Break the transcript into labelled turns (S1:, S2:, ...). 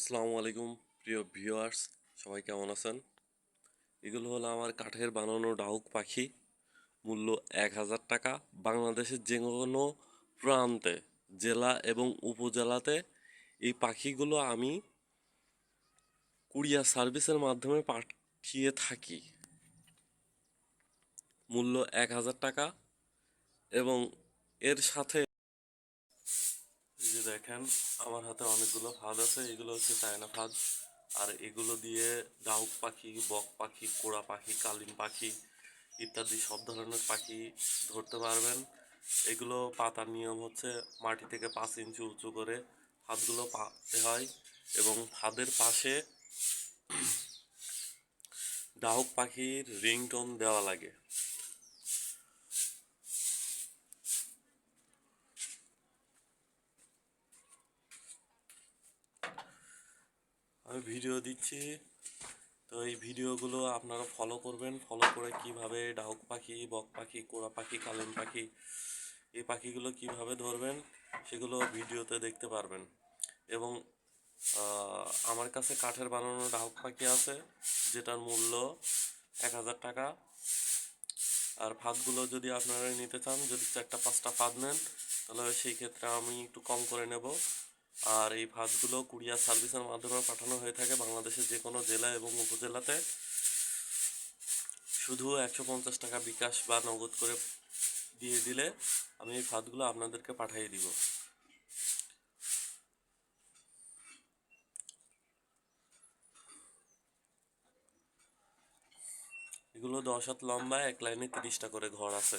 S1: আসসালামু আলাইকুম, প্রিয় ভিউয়ার্স সবাই কেমন আছেন? এগুলো হলো আমার কাঠের বানানো ডাউক পাখি, মূল্য এক হাজার টাকা। বাংলাদেশের যে কোনো প্রান্তে, জেলা এবং উপজেলাতে এই পাখিগুলো আমি কুরিয়ার সার্ভিসের মাধ্যমে পাঠিয়ে থাকি। মূল্য এক হাজার টাকা এবং এর সাথে দেখেন, আমার হাতে অনেকগুলো ফাঁদ আছে, এগুলো হচ্ছে চায়না ফাঁদ। আর এগুলো দিয়ে ডাউক পাখি, বক পাখি, কোড়া পাখি, কালিম পাখি ইত্যাদি সব ধরনের পাখি ধরতে পারবেন। এগুলো পাতার নিয়ম হচ্ছে মাটি থেকে পাঁচ ইঞ্চি উঁচু করে ফাঁদগুলো পাতে হয় এবং ফাঁদের পাশে ডাউক পাখির রিংটোন দেওয়া লাগে। আমি ভিডিও দিচ্ছি। তো এই ভিডিওগুলো আপনারা ফলো করবেন। ফলো করে কীভাবে ডাউক পাখি, বক পাখি কোড়া পাখি, কালিম পাখি, এই পাখিগুলো কীভাবে ধরবেন, সেগুলো ভিডিওতে দেখতে পারবেন। এবং আমার কাছে কাঠের বানানো ডাউক পাখি আছে, যেটার মূল্য এক হাজার টাকা। আর ফাঁদগুলো যদি আপনারা নিতে চান, যদি চারটা, পাঁচটা ফাঁদ নেন, তাহলে সেই ক্ষেত্রে আমি একটু কম করে নেব। আর এই ফাঁদগুলো কুরিয়ার সার্ভিসের মাধ্যমে পাঠানো হয়ে থাকে বাংলাদেশের যে কোনো জেলা এবং উপজেলাতে। শুধু একশো পঞ্চাশ টাকা বিকাশ বা নগদ করে দিয়ে দিলে আমি এই ফাঁদগুলো আপনাদেরকে পাঠিয়ে দিব। এগুলো দশ হাত লম্বা, এক লাইনে তিরিশটা করে ঘর আছে।